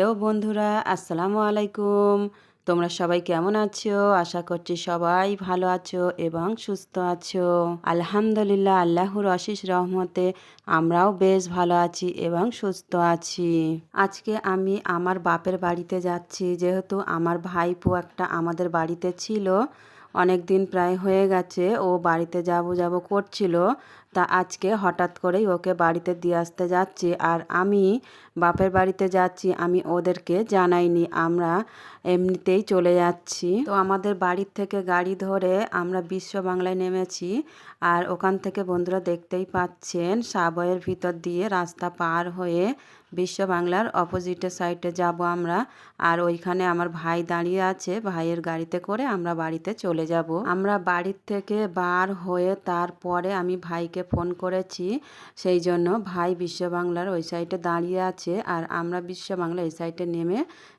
Hello বন্ধুরা, আসসালামু আলাইকুম। তোমরা সবাই কেমন আছো? আশা করছি সবাই ভালো আছো এবং সুস্থ আছো। আলহামদুলিল্লাহ, আল্লাহর অশেষ রহমতে আমরাও বেশ ভালো আছি এবং সুস্থ আছি। আজকে আমি আমার বাপের বাড়িতে যাচ্ছি। যেহেতু আমার ভাইপো একটা আমাদের বাড়িতে ছিল অনেক দিন প্রায় হয়ে গেছে, ও বাড়িতে যাব যাব করছিল। তা আজকে হঠাৎ করেই ওকে বাড়িতে দিয়ে আসতে যাচ্ছি আর আমি বাপের বাড়িতে যাচ্ছি, আমি ওদেরকে জানাইনি, আমরা এমনিতেই চলে যাচ্ছি। তো আমাদের বাড়ির থেকে গাড়ি ধরে আমরা বিশ্ব বাংলায় নেমেছি আর ওখান থেকে বন্ধুরা দেখতেই পাচ্ছেন, সাবয়ের ভিতর দিয়ে রাস্তা পার হয়ে বিশ্ব বাংলার অপোজিটের সাইডে যাব আমরা আর ওইখানে আমার ভাই দাঁড়িয়ে আছে, ভাইয়ের গাড়িতে করে আমরা বাড়িতে চলে যাব। আমরা বাড়ির থেকে বার হয়ে তারপরে আমি ভাইকে ফোন করেছি, সেই জন্য ভাই বিশ্ব বাংলার ওই সাইডে দাঁড়িয়ে আছে আর আমরা বিশ্ব বাংলা এই সাইডে নেমে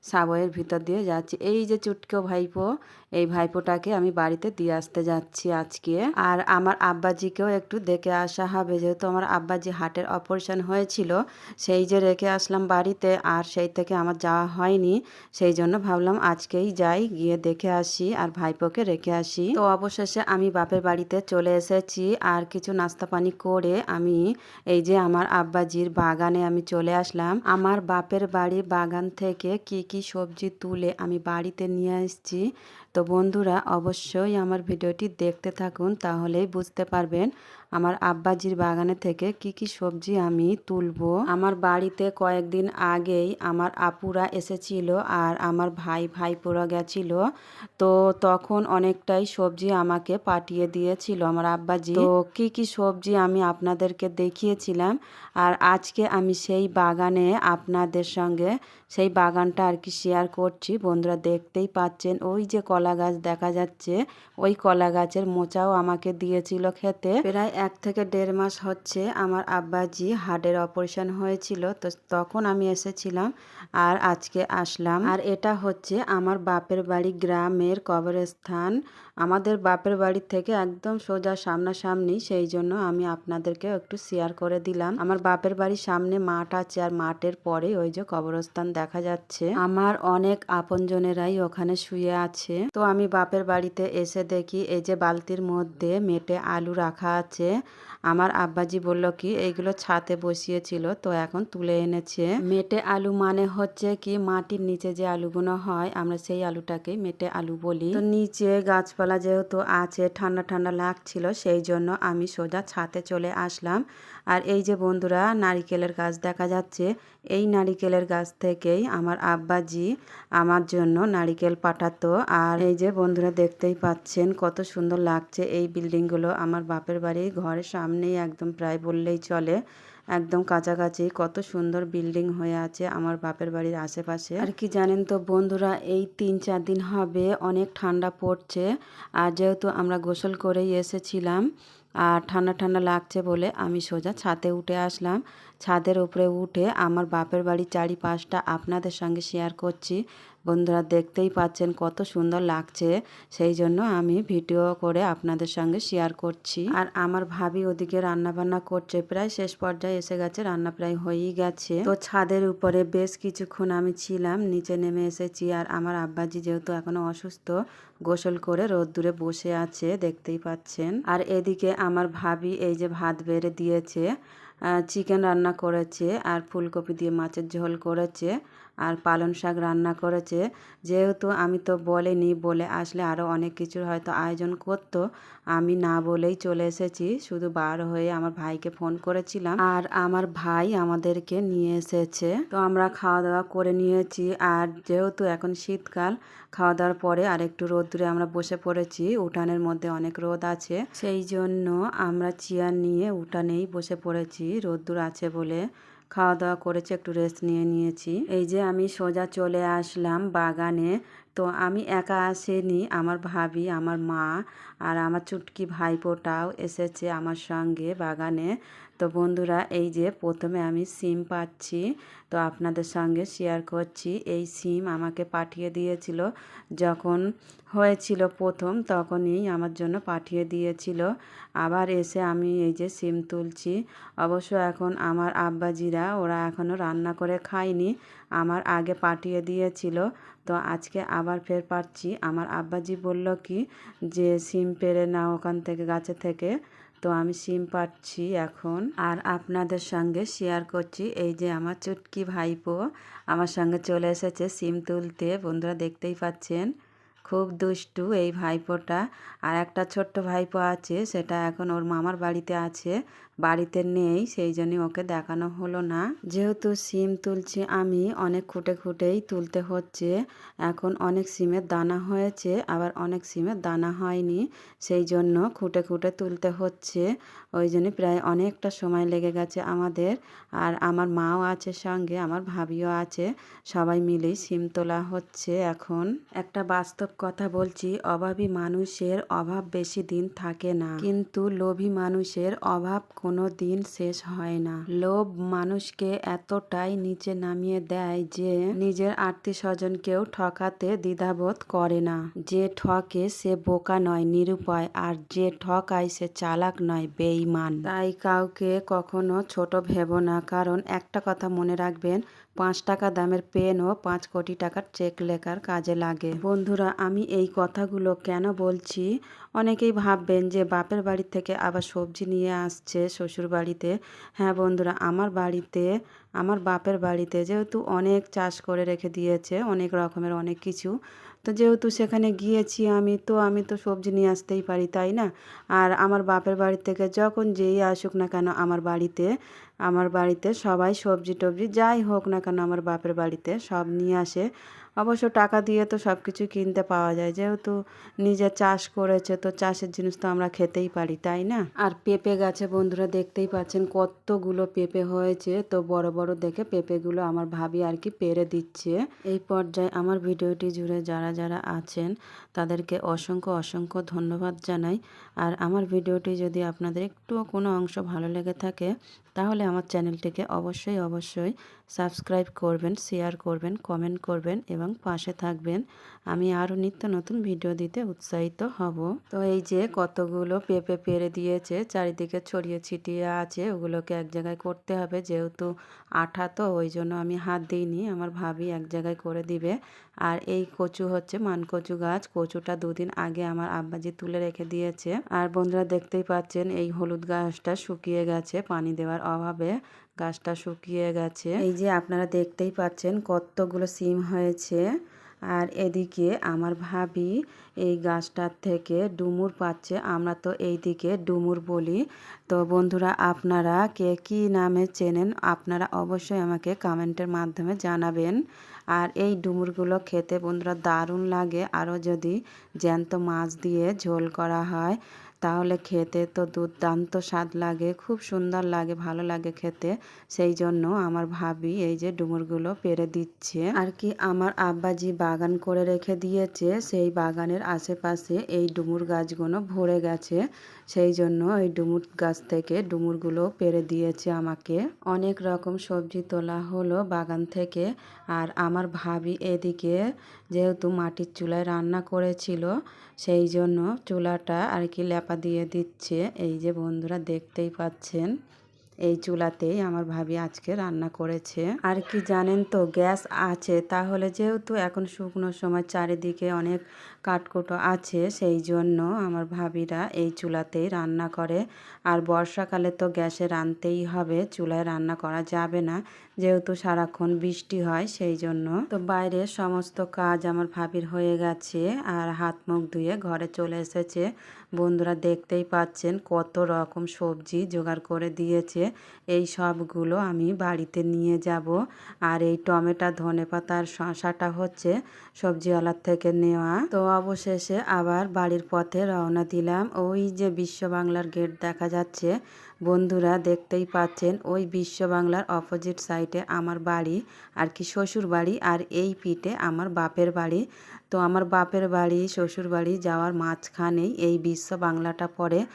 সাবয়ের ভিতর দিয়ে যাচ্ছি। এই যে চুটকো ভাইপো এই ভাইপোটাকে আমি বাড়িতে দিয়ে আসতে যাচ্ছি আজকে। আর আমার আব্বাজিকেও একটু দেখে আসা হবে, যেহেতু আমার আব্বাজি হার্টের অপারেশন হয়েছিল, সেই যে রেখে আসলাম বাড়িতে, আর সেই থেকে আমার যাওয়া হয়নি। সেই জন্য ভাবলাম আজকেই যাই, গিয়ে দেখে আসি আর ভাইপোকে রেখে আসি। তো অবশেষে আমি বাপের বাড়িতে চলে এসেছি, আর কিছু নাস্তা পানি করে আমি এই যে আমার আব্বাজির বাগানে আমি চলে আসলাম। আমার বাপের বাড়ি বাগান থেকে কি কি সবজি তুলে আমি বাড়িতে নিয়ে এসেছি তো বন্ধুরা অবশ্যই আমার ভিডিওটি দেখতে থাকুন তাহলেই বুঝতে পারবেন। আমার আব্বাজির বাগানে থেকে কি কি সবজি আমি তুলবো? আমার বাড়িতে কয়েকদিন আগেই আমার আপুরা এসেছিল আর আমার ভাই ভাইপোরা গেছিল। তো তখন অনেকটাই সবজি আমাকে পাঠিয়ে দিয়েছিল আমার আব্বাজি। তো কি কি সবজি আমি আপনাদেরকে দেখিয়েছিলাম আর আজকে আমি সেই বাগানে আপনাদের সঙ্গে সেই বাগানটা আর কি শেয়ার করছি। বন্ধুরা দেখতেই পাচ্ছেন, ওই যে কলা গাছ দেখা যাচ্ছে, ওই কলা গাছের মোচাও আমাকে দিয়েছিল খেতে। প্রায় এক থেকে দেড় মাস হচ্ছে আমার আব্বাজি হার্টের অপারেশন হয়েছিল, তো তখন আমি এসেছিলাম আর আজকে আসলাম। আর এটা হচ্ছে আমার বাপের বাড়ি গ্রামের কবরস্থান। আমাদের বাপের বাড়ি থেকে একদম সোজা সামনাসামনি, সেই জন্য আমি আপনাদেরকে একটু শেয়ার করে দিলাম। আমার বাপের বাড়ির সামনে মাঠ আছে আর মাঠের পরে ওই যে কবরস্থান দেখা যাচ্ছে। আমার অনেক আপনজনেরাই ওখানে শুয়ে আছে। তো আমি বাপের বাড়িতে এসে দেখি এই যে বালতির মধ্যে মেটে আলু রাখা আছে। আমার আব্বাজি বলল, কি, এইগুলো ছাতে বসিয়েছিল, তো এখন তুলে এনেছে। মেটে আলু মানে হচ্ছে কি, মাটির নিচে যে আলুগুলো হয়, আমরা সেই আলুটাকে মেটে আলু বলি। তো নিচে গাছপালা যেহেতু আছে, ঠান্ডা ঠান্ডা লাগছিল, সেই জন্য আমি সোজা ছাতে চলে আসলাম। আর এই যে বন্ধুরা, নারিকেলের গাছ দেখা যাচ্ছে। এই নারিকেলের গাছ থেকেই আমার আব্বাজি আমার জন্য নারিকেল পাঠাতো। আর এই যে বন্ধুরা, দেখতেই পাচ্ছেন কত সুন্দর লাগছে এই বিল্ডিংগুলো। আমার বাপের বাড়ি ঘরের সামনেই একদম প্রায় বললেই চলে। একদম কাছাকাছি। কত সুন্দর বিল্ডিং হয়ে আছে আমার বাপের বাড়ির আশেপাশে। আর কি জানেন তো বন্ধুরা, এই তিন চার দিন হবে অনেক ঠান্ডা পড়ছে। আর যেহেতু আমরা গোসল করেই এসেছিলাম, আর ঠান্ডা ঠান্ডা লাগছে বলে আমি সোজা ছাদে উঠে আসলাম। ছাদের উপরে উঠে আমার বাপের বাড়ির চারিপাশটা আপনাদের সঙ্গে শেয়ার করছি। বন্ধুরা দেখতেই পাচ্ছেন কত সুন্দর লাগছে। সেই জন্য আমি ভিডিও করে আপনাদের সঙ্গে শেয়ার করছি। আর আমার ভাবি ওদিকে রান্না বান্না করছে। প্রায় শেষ পর্যায়ে এসে গেছে, রান্না প্রায় হয়েই গেছে। তো ছাদের উপরে বেশ কিছুক্ষণ আমি ছিলাম, নিচে নেমে এসেছি। আর আমার আব্বাজি যেহেতু এখনও অসুস্থ, গোসল করে রোদ্দুরে বসে আছে, দেখতেই পাচ্ছেন। আর এদিকে আমার ভাবি এই যে ভাত বেড়ে দিয়েছে চিকেন রান্না করেছে। আর ফুলকপি দিয়ে মাছের ঝোল করেছে। আর পালং শাক রান্না করেছে। যেহেতু আমি তো বলিনি, বলে আসলে আরও অনেক কিছুর হয়তো আয়োজন করতো, আমি না বলেই চলে এসেছি। শুধু বার হয়ে আমার ভাইকে ফোন করেছিলাম আর আমার ভাই আমাদেরকে নিয়ে এসেছে। তো আমরা খাওয়া দাওয়া করে নিয়েছি আর যেহেতু এখন শীতকাল খাওয়া দাওয়ার পরে আর একটু রোদ্দুরে আমরা বসে পড়েছি। উঠানের মধ্যে অনেক রোদ আছে, সেই জন্য আমরা চেয়ার নিয়ে উঠানেই বসে পড়েছি। রোদ্দুর আছে বলে খাওয়া দাওয়া করেছে, একটু রেস্ট নিয়ে নিয়েছি। এই যে আমি সোজা চলে আসলাম বাগানে। তো আমি একা আসেনি, আমার ভাবি, আমার মা আর আমার চুটকি ভাইপোটাও এসেছে আমার সঙ্গে বাগানে। তো বন্ধুরা, এই যে প্রথমে আমি সিম পাচ্ছি, তো আপনাদের সঙ্গে শেয়ার করছি। এই সিম আমাকে পাঠিয়ে দিয়েছিল, যখন হয়েছিল প্রথম, তখনই আমার জন্য পাঠিয়ে দিয়েছিল। আবার এসে আমি এই যে সিম তুলছি। অবশ্য এখন আমার আব্বাজিরা, ওরা এখনও রান্না করে খায়নি, আমার আগে পাঠিয়ে দিয়েছিল। তো আজকে আবার ফের পাচ্ছি। আমার আব্বাজি বলল কি, যে সিম পেরে না ওখান থেকে, গাছে থেকে। তো আমি সিম পাচ্ছি এখন। আর আপনাদের সঙ্গে শেয়ার করছি, এই যে আমার চুটকি ভাইপো আমার সঙ্গে চলে এসেছে সিম তুলতে। বন্ধুরা দেখতেই পাচ্ছেন, খুব দুষ্টু এই ভাইপোটা। আর একটা ছোট্ট ভাইপো আছে, সেটা এখন ওর মামার বাড়িতে আছে। বাড়িতে নেই, সেই জন্য ওকে দেখানো হলো না। যেহেতু সিম তুলছি আমি, অনেক খুঁটে খুঁটেই তুলতে হচ্ছে। এখন অনেক সিমের দানা হয়েছে, আবার অনেক সিমের দানা হয়নি, সেই জন্য খুঁটে খুঁটে তুলতে হচ্ছে। ওই জন্য প্রায় অনেকটা সময় লেগে গেছে আমাদের। আর আমার মাও আছে সঙ্গে, আমার ভাবিও আছে, সবাই মিলেই সিম তোলা হচ্ছে এখন। একটা বাস্তব কথা বলছি, অভাবী মানুষের অভাব বেশি দিন থাকে না। কিন্তু লোভী মানুষের অভাব কোনো দিন শেষ হয় না। লোভ মানুষকে এতটাই নিচে নামিয়ে দেয় যে নিজের আত্মীয় স্বজনকেও ঠকাতে দ্বিধাবোধ করে না। যে ঠকে সে বোকা নয়, নিরুপায়, আর যে ঠকায় সে চালাক নয় বেইমান তাই কাউকে কখনো ছোট ভেব না। কারণ একটা কথা মনে রাখবেন পাঁচ টাকা দামের পেন ও পাঁচ কোটি টাকার চেক লেখার কাজে লাগে। বন্ধুরা, আমি এই কথাগুলো কেন বলছি? অনেকেই ভাববেন যে বাপের বাড়ি থেকে আবার সবজি নিয়ে আসছে শ্বশুর বাড়িতে। হ্যাঁ বন্ধুরা, আমার বাড়িতে, আমার বাপের বাড়িতে যেহেতু অনেক চাষ করে রেখে দিয়েছে, অনেক রকমের অনেক কিছু। তো যেহেতু সেখানে গিয়েছি আমি, তো আমি তো সবজি নিয়ে আসতেই পারি, তাই না? আর আমার বাপের বাড়ি থেকে যখন যেই আসুক না কেন আমার বাড়িতে আমার বাড়িতে সবাই সবজি টবজি যাই হোক না কেন আমার বাপের বাড়িতে সব নিয়ে আসে। অবশ্য টাকা দিয়ে তো সব কিছু কিনতে পাওয়া যায়। যেহেতু নিজে চাষ করেছে, তো চাষের জিনিস তো আমরা খেতেই পারি, তাই না? আর পেঁপে গাছে বন্ধুরা দেখতেই পাচ্ছেন কতগুলো পেঁপে হয়েছে। তো বড় বড় দেখে পেঁপেগুলো আমার ভাবি আর কি পেরে দিচ্ছে। এই পর্যায়ে আমার ভিডিওটি জুড়ে যারা যারা আছেন, তাদেরকে অসংখ্য অসংখ্য ধন্যবাদ জানাই। আর আমার ভিডিওটি যদি আপনাদের একটুও কোনো অংশ ভালো লেগে থাকে তাহলে আমার চ্যানেলটিকে অবশ্যই অবশ্যই সাবস্ক্রাইব করবেন, শেয়ার করবেন, কমেন্ট করবেন এবং পাশে থাকবেন। আমি আরও নিত্য নতুন ভিডিও দিতে উৎসাহিত হব। তো এই যে কতগুলো পেঁপে পেরে দিয়েছে, চারিদিকে ছড়িয়ে ছিটিয়ে আছে, ওগুলোকে এক জায়গায় করতে হবে যেহেতু আঠা তো, ওই জন্য আমি হাত দিইনি, আমার ভাবি এক জায়গায় করে দিবে। আর এই কচু হচ্ছে মানকচু গাছ, কচুটা দুদিন আগে আমার আব্বাজি তুলে রেখে দিয়েছে। আর বন্ধুরা দেখতেই পাচ্ছেন, এই হলুদ গাছটা শুকিয়ে গেছে, পানি দেওয়ার অভাবে গাছটা শুকিয়ে গেছে। এই যে আপনারা দেখতেই পাচ্ছেন কতগুলো সিম হয়েছে। আর এদিকে আমার ভাবি এই গাছটার থেকে ডুমুর পাচ্ছে। আমরা তো এই দিকে ডুমুর বলি। তো বন্ধুরা, আপনারা কে কী নামে চেনেন আপনারা অবশ্যই আমাকে কমেন্টের মাধ্যমে জানাবেন। আর এই ডুমুরগুলো খেতে বন্ধুরা দারুণ লাগে। আরও যদি জ্যান্ত মাছ দিয়ে ঝোল করা হয় তাহলে খেতে তো দুর্দান্ত স্বাদ লাগে, খুব সুন্দর লাগে, ভালো লাগে খেতে। সেই জন্য আমার ভাবি এই যে ডুমুরগুলো পেরে দিচ্ছে। আর কি আমার আব্বাজি বাগান করে রেখে দিয়েছে, সেই বাগানের আশেপাশে এই ডুমুর গাছগুলো ভরে গেছে। সেই জন্য ওই ডুমুর গাছ থেকে ডুমুরগুলো পেরে দিয়েছে আমাকে। অনেক রকম সবজি তোলা হলো বাগান থেকে। আর আমার ভাবি এদিকে যেহেতু মাটির চুলায় রান্না করেছিল, সেই জন্য চুলাটা আর কি লেপা দিয়ে দিচ্ছে। এই যে বন্ধুরা দেখতেই পাচ্ছেন। এই চুলাতেই আমার ভাবি আজকে রান্না করেছে। আর কি জানেন তো, গ্যাস আছে, তাহলে যেহেতু এখন শুকনো সময় চারিদিকে অনেক কাঠকুটো আছে, সেই জন্য আমার ভাবিরা এই চুলাতেই রান্না করে। আর বর্ষাকালে তো গ্যাসে রানতেই হবে, চুলায় রান্না করা যাবে না, যেহেতু সারাক্ষণ বৃষ্টি হয়, সেই জন্য। তো বাইরে সমস্ত কাজ আমার ভাবির হয়ে গেছে, আর হাত মুখ ধুয়ে ঘরে চলে এসেছে। বন্ধুরা দেখতেই পাচ্ছেন কত রকম সবজি জোগাড় করে দিয়েছে। এই সবগুলো আমি বাড়িতে নিয়ে যাব। আর এই টমেটো, ধনে পাতার শশাটা হচ্ছে সবজিওয়ালার থেকে নেওয়া। তো অবশেষে আবার বাড়ির পথে রওনা দিলাম। ওই যে বিশ্ব বাংলার গেট দেখা যাচ্ছে। বন্ধুরা দেখতেই পাচ্ছেন, ওই বিশ্ব বাংলার অপোজিট সাইডে আমার বাড়ি, আর কি শ্বশুর বাড়ি, আর এই পিঠে আমার বাপের বাড়ি। তো আমার বাপের বাড়ি, শ্বশুর বাড়ি যাওয়ার মাঝখানেই এই বিশ্ব বাংলাটা পড়ে।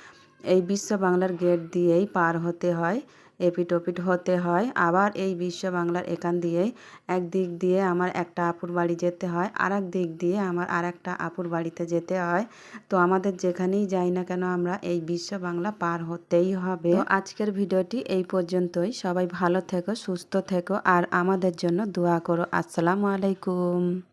এই বিশ্ব বাংলার গেট দিয়েই পার হতে হয় এপিট ওপিট হতে হয়। আবার এই বিশ্ব বাংলার এখান দিয়েই এক দিক দিয়ে আমার একটা আপুর বাড়ি যেতে হয় আর দিক দিয়ে আমার আর একটা আপুর বাড়িতে যেতে হয়। তো আমাদের যেখানেই যাই না কেন আমরা এই বিশ্ব বাংলা পার হতেই হবে। আজকের ভিডিওটি এই পর্যন্তই। সবাই ভালো থেকো, সুস্থ থেকো, আর আমাদের জন্য দোয়া করো। আসসালামু আলাইকুম।